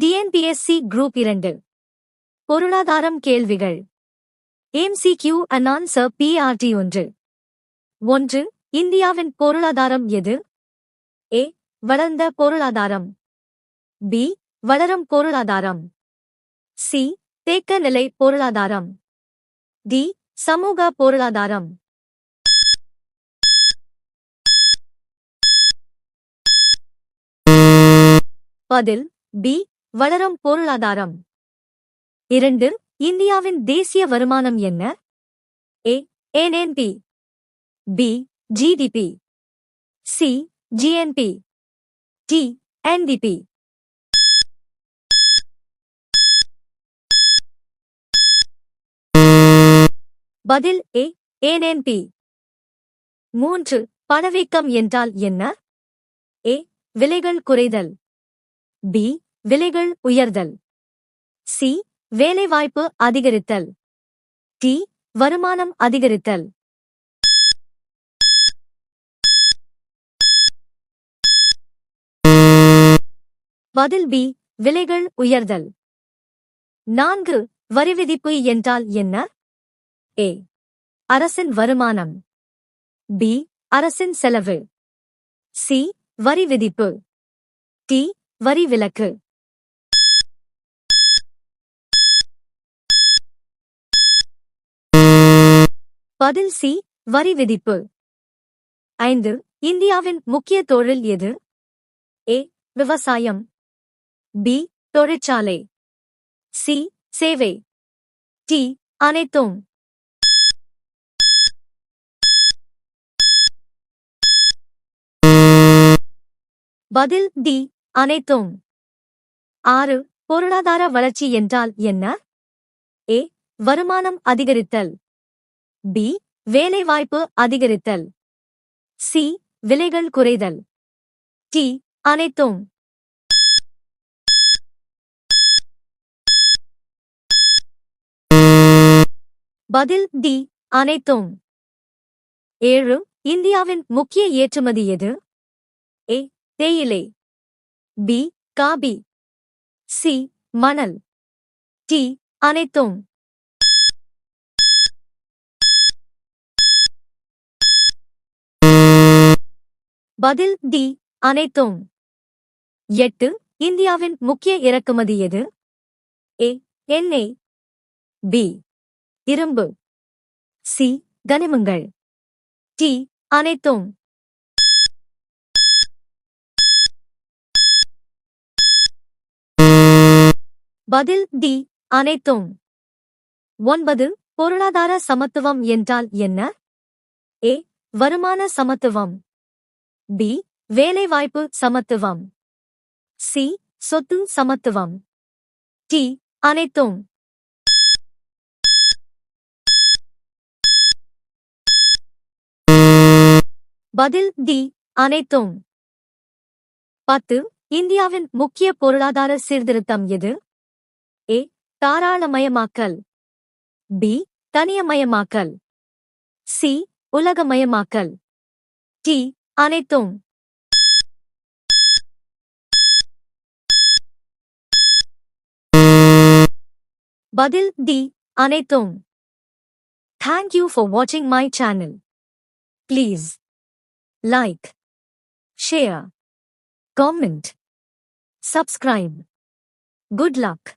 TNPSC group இரண்டு. பொருளாதாரம் கேள்விகள். எம்சிக்யூ அண்ட் ஆன்சர் பிஆர்டி ஒன்று. ஒன்று இந்தியாவின் பொருளாதாரம் எது? ஏ வளர்ந்த பொருளாதாரம். பி வளரும் பொருளாதாரம். சி தேக்க நிலை பொருளாதாரம். டி சமூக பொருளாதாரம். பதில் பி வளரும் பொருளாதாரம். இரண்டு இந்தியாவின் தேசிய வருமானம் என்ன? A NNP B. GDP C GNP D NDP பதில் ஏ ஏஎன்பி மூன்று பணவீக்கம் என்றால் என்ன? ஏ விலைகள் குறைதல். பி விலைகள் உயர்தல். சி. வேலைவாய்ப்பு அதிகரித்தல். டி. வருமானம் அதிகரித்தல். பதில் பி. விலைகள் உயர்தல். நான்கு. வரிவிதிப்பு என்றால் என்ன? ஏ. அரசின் வருமானம். பி. அரசின் செலவு. சி. வரி விதிப்பு. டி. வரி விலக்கு. பதில் சி வரி விதிப்பு. ஐந்து இந்தியாவின் முக்கிய தொழில் எது? ஏ விவசாயம். பி தொழிற்சாலை. சி சேவை. டி அனைத்தும். பதில் டி அனைத்தும். ஆறு பொருளாதார வளர்ச்சி என்றால் என்ன? ஏ வருமானம் அதிகரித்தல். பி வேலைவாய்ப்பு அதிகரித்தல். சி விலைகள் குறைதல். டி அனைத்தும். பதில் டி அனைத்தும். ஏழு. இந்தியாவின் முக்கிய ஏற்றுமதி எது? ஏ தேயிலை. B coffee. சி மணல். டி அனைத்தும். பதில் டி. அனைத்தும். எட்டு. இந்தியாவின் முக்கிய இறக்குமதி எது? ஏ. எண்ணெய் பி. இரும்பு. சி. கனிமங்கள். டி. அனைத்தும். பதில் டி. அனைத்தும். ஒன்பது. பொருளாதார சமத்துவம் என்றால் என்ன? ஏ. வருமான சமத்துவம். பி வேலைவாய்ப்பு சமத்துவம். சி சொத்து சமத்துவம். டி அனைத்தும். பதில் டி அனைத்தும். பத்து. இந்தியாவின் முக்கிய பொருளாதார சீர்திருத்தம் எது? ஏ தாராளமயமாக்கல். பி தனியமயமாக்கல். சி உலகமயமாக்கல். டி अनितुम बदल दी अनितुम thank you for watching my channel please like share comment subscribe good luck